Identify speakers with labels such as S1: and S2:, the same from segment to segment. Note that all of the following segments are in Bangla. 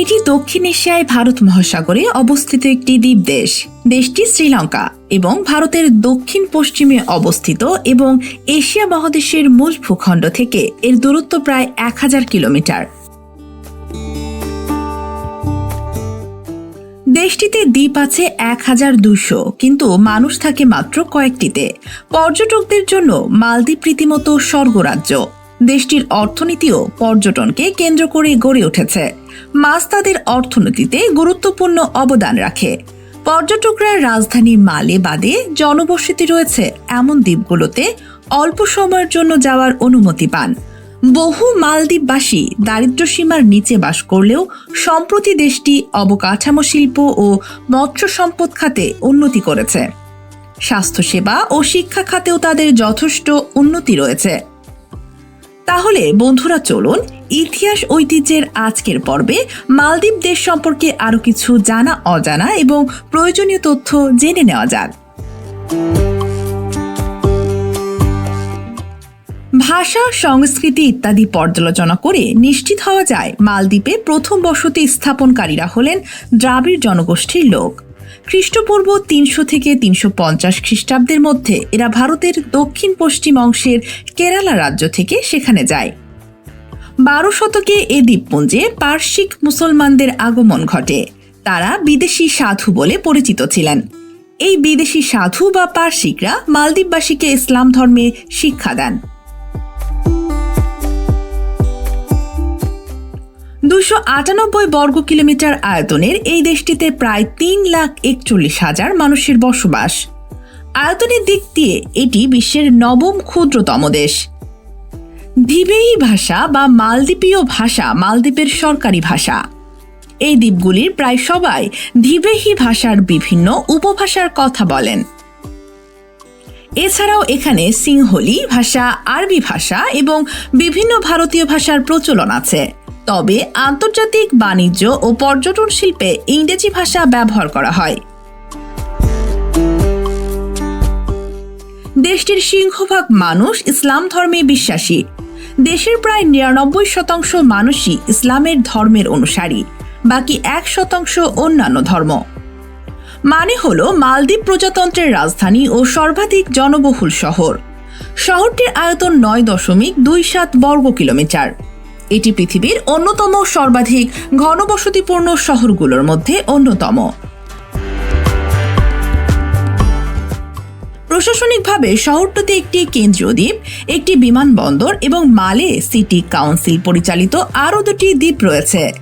S1: এটি দক্ষিণ এশিয়ায় ভারত মহাসাগরে অবস্থিত একটি দ্বীপ দেশ। দেশটি শ্রীলঙ্কা এবং ভারতের দক্ষিণ পশ্চিমে অবস্থিত এবং এশিয়া মহাদেশের মূল ভূখণ্ড থেকে এর দূরত্ব প্রায় এক হাজার কিলোমিটার। দেশটিতে দ্বীপ আছে এক হাজার দুশো কিন্তু মানুষ থাকে মাত্র কয়েকটিতে। পর্যটকদের জন্য মালদ্বীপ রীতিমতো স্বর্গরাজ্য। দেশটির অর্থনীতিও পর্যটনকে কেন্দ্র করে গড়ে উঠেছে। মাছ তাদের অর্থনীতিতে গুরুত্বপূর্ণ অবদান রাখে। পর্যটকরা রাজধানী মালে বাদে জনবসতি রয়েছে এমন দ্বীপগুলোতে অল্প সময়ের জন্য যাওয়ার অনুমতি পান। বহু মালদ্বীপবাসী দারিদ্র সীমার নিচে বাস করলেও সম্প্রতি দেশটি অবকাঠামো শিল্প ও মৎস্য সম্পদ খাতে উন্নতি করেছে। স্বাস্থ্যসেবা ও শিক্ষা খাতেও তাদের যথেষ্ট উন্নতি রয়েছে। তাহলে বন্ধুরা চলুন ইতিহাস ঐতিহ্যের আজকের পর্বে মালদ্বীপ দেশ সম্পর্কে আরও কিছু জানা, অজানা এবং প্রয়োজনীয় তথ্য জেনে নেওয়া যাক। ভাষা, সংস্কৃতি ইত্যাদি পর্যালোচনা করে নিশ্চিত হওয়া যায় মালদ্বীপে প্রথম বসতি স্থাপনকারীরা হলেন দ্রাবিড় জনগোষ্ঠীর লোক। খ্রিস্টপূর্ব তিনশো থেকে তিনশো পঞ্চাশ খ্রিস্টাব্দের মধ্যে এরা ভারতের দক্ষিণ পশ্চিম অংশের কেরালা রাজ্য থেকে সেখানে যায়। বারো শতকে এ দ্বীপপুঞ্জে পার্শ্বিক মুসলমানদের আগমন ঘটে। তারা বিদেশি সাধু বলে পরিচিত ছিলেন। এই বিদেশি সাধু বা পার্শ্বিকরা মালদ্বীপবাসীকে ইসলাম ধর্মে শিক্ষা দেন। দুশো আটানব্বই বর্গ কিলোমিটার আয়তনের এই দেশটিতে প্রায় তিন লাখ একচল্লিশ হাজার মানুষের বসবাস। আয়তনের দিক দিয়ে এটি বিশ্বের নবম ক্ষুদ্রতম দেশ। দ্বীপেই ভাষা বা মালদ্বীপীয় ভাষা মালদ্বীপের সরকারি ভাষা। এই দ্বীপগুলির প্রায় সবাই ধীবেহি ভাষার বিভিন্ন উপভাষার কথা বলেন। এছাড়াও এখানে সিংহলি ভাষা, আরবি ভাষা এবং বিভিন্ন ভারতীয় ভাষার প্রচলন আছে। তবে আন্তর্জাতিক বাণিজ্য ও পর্যটন শিল্পে ইংরেজি ভাষা ব্যবহার করা হয়। দেশটির সিংহভাগ মানুষ ইসলাম ধর্মে বিশ্বাসী। দেশের প্রায় নিরানব্বই শতাংশ মানুষই ইসলামের ধর্মের অনুসারী, বাকি এক শতাংশ অন্যান্য ধর্ম। মানে হল মালদ্বীপ প্রজাতন্ত্রের রাজধানী ও সর্বাধিক জনবহুল শহর। শহরটির আয়তন নয় দশমিক দুই সাত বর্গ কিলোমিটার এটি পৃথিবীর অন্যতম সর্বাধিক ঘনবসতিপূর্ণ শহরগুলোর মধ্যে অন্যতম। প্রশাসনিকভাবে শহরটিতে একটি কেন্দ্রীয় দ্বীপ, একটি বিমানবন্দর এবং মালে সিটি কাউন্সিল পরিচালিত আরও দুটি দ্বীপ রয়েছে।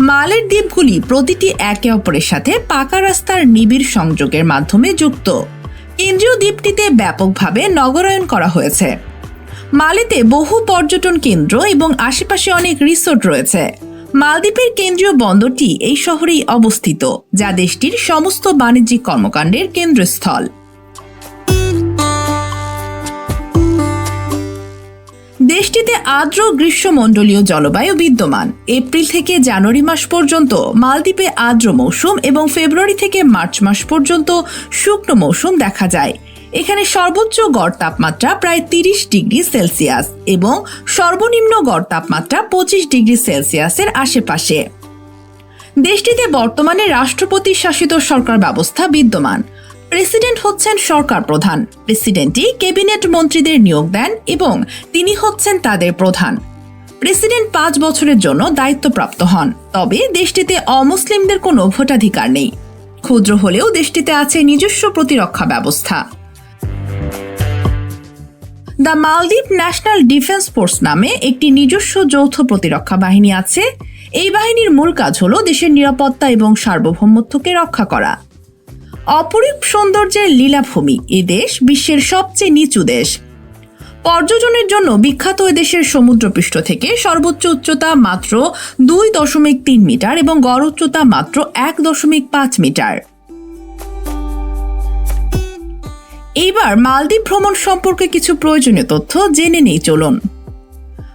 S1: মালের দ্বীপগুলি প্রতিটি একে অপরের সাথে পাকা রাস্তার নিবিড় সংযোগের মাধ্যমে যুক্ত। কেন্দ্রীয় দ্বীপটিতে ব্যাপকভাবে নগরায়ন করা হয়েছে। মালেতে বহু পর্যটন কেন্দ্র এবং আশেপাশে অনেক রিসোর্ট রয়েছে। মালদ্বীপের কেন্দ্রীয় বন্দরটি এই শহরেই অবস্থিত, যা দেশটির সমস্ত বাণিজ্যিক কর্মকাণ্ডের কেন্দ্রস্থল। দেশটিতে আর্দ্র গ্রীষ্মমণ্ডলীয় জলবায়ু বিদ্যমান। এপ্রিল থেকে জানুয়ারি মাস পর্যন্ত মালদ্বীপে আর্দ্র মৌসুম এবং ফেব্রুয়ারি থেকে মার্চ মাস পর্যন্ত শুকনো মৌসুম দেখা যায়। এখানে সর্বোচ্চ গড় তাপমাত্রা প্রায় তিরিশ ডিগ্রি সেলসিয়াস এবং সর্বনিম্ন গড় তাপমাত্রা পঁচিশ ডিগ্রি সেলসিয়াসের আশেপাশে। দেশটিতে বর্তমানে রাষ্ট্রপতি শাসিত সরকার ব্যবস্থা বিদ্যমান। প্রেসিডেন্ট হচ্ছেন সরকার প্রধান। প্রেসিডেন্টই ক্যাবিনেট মন্ত্রীদের নিয়োগ দেন এবং তিনি হচ্ছেন তাদের প্রধান। প্রেসিডেন্ট পাঁচ বছরের জন্য দায়িত্বপ্রাপ্ত হন। তবে দেশটিতে অমুসলিমদের কোনো ভোটাধিকার নেই। ক্ষুদ্র হলেও দেশটিতে আছে নিজস্ব প্রতিরক্ষা ব্যবস্থা। The Maldives national defence force নামে একটি নিজস্ব যৌথ প্রতিরক্ষা বাহিনী আছে। এই বাহিনীর মূল কাজ হল দেশের নিরাপত্তা এবং সার্বভৌমত্বকে রক্ষা করা। অপরূপ সৌন্দর্যের লীলাভূমি এ দেশ বিশ্বের সবচেয়ে নিচু দেশ। পর্যটনের জন্য বিখ্যাত দেশের সমুদ্রপৃষ্ঠ থেকে সর্বোচ্চ উচ্চতা মাত্র দুই দশমিক তিন মিটার এবং গড় উচ্চতা মাত্র এক দশমিক পাঁচ মিটার। এইবার মালদ্বীপ ভ্রমণ সম্পর্কে কিছু প্রয়োজনীয় তথ্য জেনে নেই চলুন।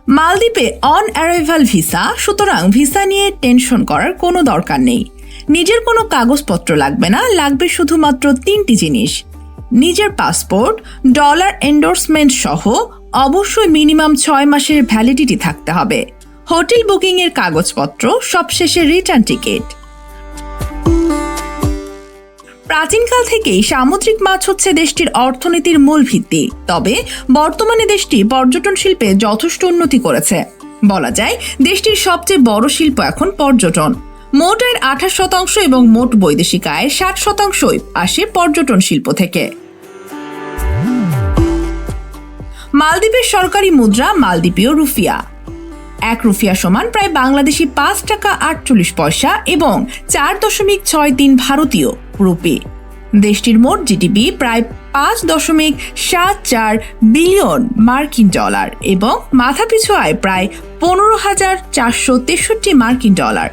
S1: মালদ্বীপে অন অ্যারাইভাল ভিসা সুতরাং ভিসা নিয়ে টেনশন করার কোনো দরকার নেই। নিজের কোনো কাগজপত্র লাগবে না, লাগবে শুধুমাত্র তিনটি জিনিস। নিজের পাসপোর্ট ডলার এন্ডোর্সমেন্ট সহ অবশ্যই মিনিমাম ছয় মাসের ভ্যালিডিটি থাকতে হবে। হোটেল বুকিংয়ের কাগজপত্র, সবশেষে রিটার্ন টিকিট প্রাচীনকাল থেকেই সামুদ্রিক মাছ হচ্ছে দেশটির অর্থনীতির মূল ভিত্তি। তবে বর্তমানে দেশটি পর্যটন শিল্পে যথেষ্ট উন্নতি করেছে। বলা যায়, দেশটির সবচেয়ে বড় শিল্প এখন পর্যটন। মোট আয়ের আঠাশ শতাংশ এবং মোট বৈদেশিক আয়ের ষাট শতাংশই আসে পর্যটন শিল্প থেকে। মালদ্বীপের সরকারি মুদ্রা মালদ্বীপীয় রুফিয়া। এক রুফিয়া সমান প্রায় বাংলাদেশি পাঁচ টাকা আটচল্লিশ পয়সা এবং চার দশমিক ছয় তিন ভারতীয় রুপি। দেশটির মোট জিডিপি প্রায় পাঁচ দশমিক সাত চার বিলিয়ন মার্কিন ডলার এবং মাথাপিছু আয় প্রায় পনেরো হাজার চারশো তেষট্টি মার্কিন ডলার।